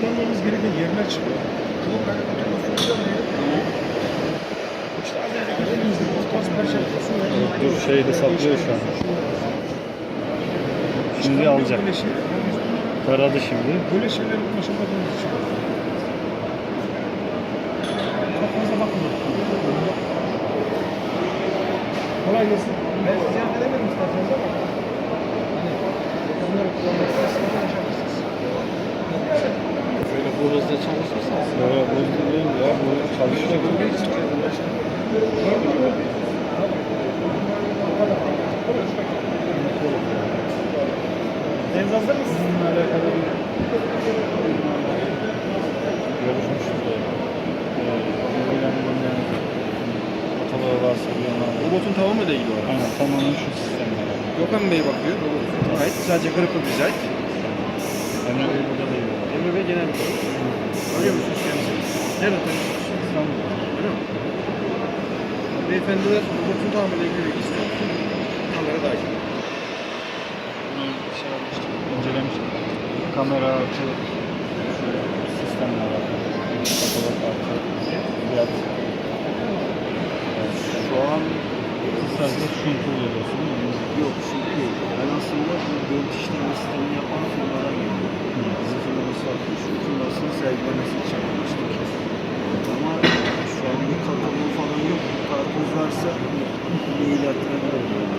Kullanmamız gereken yerler çıkıyor. Çok kaynaklı İşte az önce elimizde bu tarz perşembe Dur şey hesaplıyor şu an. Şimdi alacak. Böyle, şey, Taradı şimdi. böyle şeylerin ulaşamadığımız için. Çok fazla bakmıyor. Kolay gelsin. Ben ziyaret edemedim isterseniz ama. Hani bunları kullanmak isterseniz ulaşabilirsiniz. Böyle bu hızda çalışırsanız Böyle bu değil ya. Bu çalışıyor. Hazır mısınız? Bununla alakalı bir görüşmüştük de. Hataları varsa bir yana. robotun tamamıyla ilgili olarak. Aynen tamamen şu sistemle. Gökhan Bey bakıyor. Robot ait. Sadece bize ait. Emre Bey burada değil. Emre Bey genel bir Arıyor musunuz kendisini? Nerede tanışıyorsunuz? İstanbul'da. Öyle mi? Beyefendiler robotun tamamıyla ilgili bilgi istiyor. Kamera dahil. Bunu şey yapmıştık, incelemiştik. Kamera şu sistemler var. Fotoğraf artı fiyat. Şu an Sadece şuntu oluyorsun. yok şimdi değil. Ben aslında bu görüntü işleme sistemini yapan firmadan geliyorum. Bizim firmamız farklı. Şu firmasını sergilemesi için yapmıştık. Ama şu an bir kataloğu falan yok. Bir kartınız varsa mail atabilirim.